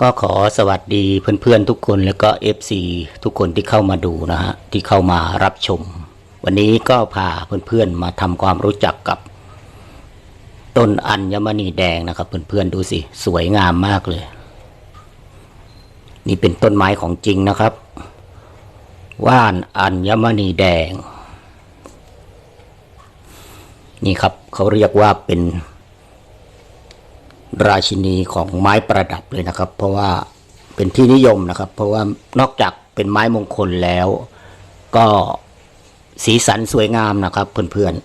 ก็ขอสวัสดีเพื่อนๆทุกคนแล้วก็ FC ทุกคนที่เข้ามาดูนะฮะที่เข้ามารับชม วันนี้ก็พาเพื่อนๆมาทำความรู้จักกับ ต้นอัญมณีแดงนะครับเพื่อนๆดูสิสวยงามมากเลย นี่เป็นต้นไม้ของจริงนะครับ ว่านอัญมณีแดง นี่ครับเขาเรียกว่าเป็น ราชินีของไม้ประดับเลยนะครับ เพราะว่าเป็นที่นิยมนะครับ เพราะว่านอกจากเป็นไม้มงคลแล้ว ก็สีสันสวยงามนะครับเพื่อนๆ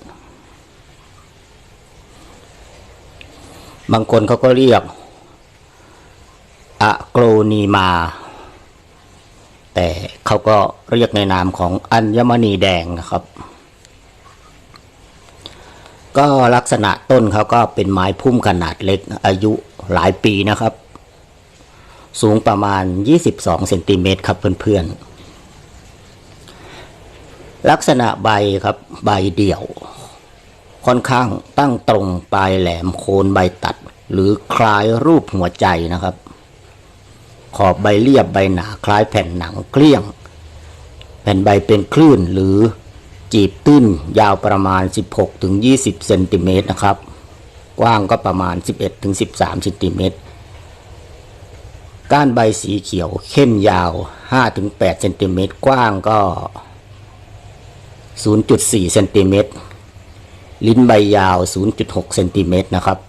บางคนเขาก็เรียกอะโกรนีมา แต่เขาก็เรียกในนามของอัญมณีแดงนะครับ ก็ลักษณะต้นเขาก็เป็นไม้พุ่มขนาดเล็กอายุหลายปีนะครับ สูงประมาณ 22เซนติเมตรครับเพื่อนๆ ลักษณะใบครับใบเดี่ยว ค่อนข้างตั้งตรงปลายแหลมโคนใบตัด หรือคล้ายรูปหัวใจนะครับ ขอบใบเรียบใบหนาคล้ายแผ่นหนังเกลี้ยง แผ่นใบเป็นคลื่นหรือ จีบตื้นยาวประมาณ 16-20เซนติเมตรนะครับ กว้างก็ประมาณ 11-13เซนติเมตรก้านใบสีเขียวเข้มยาว 5-8เซนติเมตรกว้างก็ 0.4เซนติเมตรลิ้นใบยาว 0.6เซนติเมตรนะครับ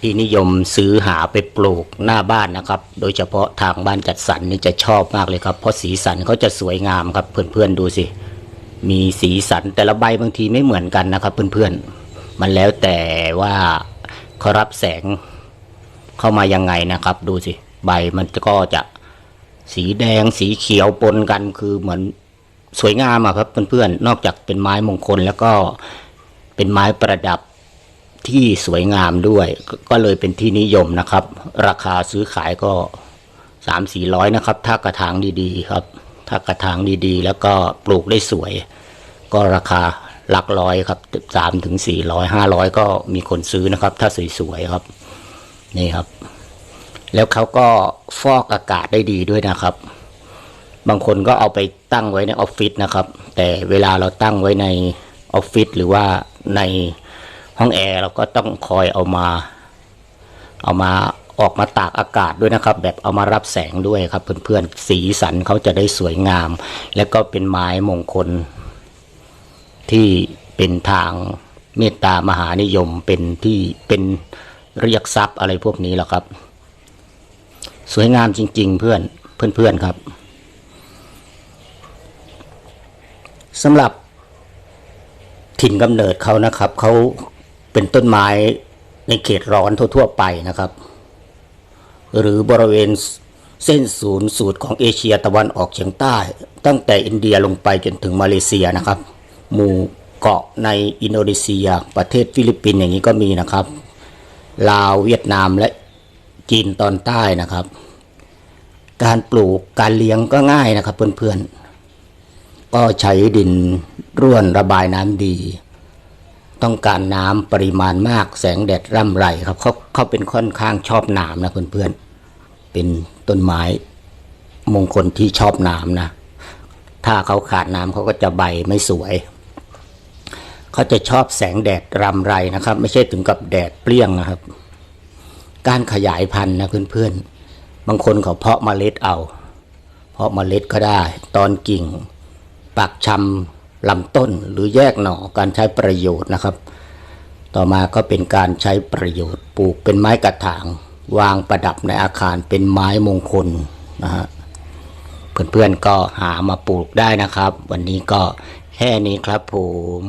ที่นิยมซื้อหาไปปลูกหน้าบ้านนะครับ โดยเฉพาะทางบ้านจัดสรรนี่จะชอบมากเลยครับ เพราะสีสันเขาจะสวยงามครับ เพื่อนๆดูสิ มีสีสันแต่ละใบบางทีไม่เหมือนกันนะครับ เพื่อนๆ มันแล้วแต่ว่าเขารับแสงเข้ามายังไงนะครับ ดูสิ ใบมันก็จะสีแดงสีเขียวปนกันคือเหมือนสวยงามอะครับเพื่อนๆนอกจากเป็นไม้มงคลแล้วก็เป็นไม้ประดับ ที่สวยงามด้วย ก็เลยเป็นที่นิยมนะครับ ราคาซื้อขายก็สามสี่ร้อยนะครับ ถ้ากระถางดีๆครับ ถ้ากระถางดีๆ แล้วก็ปลูกได้สวย ก็ราคาหลักร้อยครับสามถึงสี่ร้อยห้าร้อยก็มีคนซื้อนะครับ ถ้าสวยๆครับ นี่ครับ แล้วเขาก็ฟอกอากาศได้ดีด้วยนะครับ บางคนก็เอาไปตั้งไว้ในออฟฟิศนะครับ แต่เวลาเราตั้งไว้ในออฟฟิศหรือว่าใน ห้องแอร์เราก็ต้องคอยเอามา เอามาออกมาตากอากาศด้วยนะครับ แบบเอามารับแสงด้วยครับ เพื่อนๆสีสันเขาจะได้สวยงาม และก็เป็นไม้มงคล ที่เป็นทางเมตตามหานิยมเป็นที่เป็นเรียกทรัพย์อะไรพวกนี้แหละครับ สวยงามจริง ๆ เพื่อนเพื่อนๆครับสำหรับถิ่นกำเนิดเขานะครับเขา เป็นต้นไม้ในเขตร้อนทั่ว ๆ ไปนะครับ หรือบริเวณเส้นศูนย์สูตรของเอเชียตะวันออกเฉียงใต้ ตั้งแต่อินเดียลงไปจนถึงมาเลเซียนะครับ หมู่เกาะในอินโดนีเซีย ประเทศฟิลิปปินส์อย่างนี้ก็มีนะครับ ลาวเวียดนามและจีนตอนใต้นะครับ การปลูกการเลี้ยงก็ง่ายนะครับเพื่อนๆก็ใช้ดินร่วนระบายน้ำดี ต้องการน้ำปริมาณมากแสงแดดร่ำไรครับเขาเขาเป็นค่อนข้างชอบน้ำนะเพื่อนๆเป็นต้นไม้มงคลที่ชอบน้ำนะ ถ้าเขาขาดน้ำเขาก็จะใบไม่สวย เขาจะชอบแสงแดดรำไรนะครับ ไม่ใช่ถึงกับแดดเปรี้ยงนะครับ การขยายพันธุ์นะเพื่อนๆ บางคนเขาเพาะเมล็ดเอา เพาะเมล็ดก็ได้ ตอนกิ่ง ปักชำ ลำต้นหรือแยกหน่อการใช้ประโยชน์นะครับ ต่อมาก็เป็นการใช้ประโยชน์ปลูกเป็นไม้กระถาง วางประดับในอาคารเป็นไม้มงคลนะฮะเพื่อนๆก็หามาปลูกได้นะครับ วันนี้ก็แค่นี้ครับผม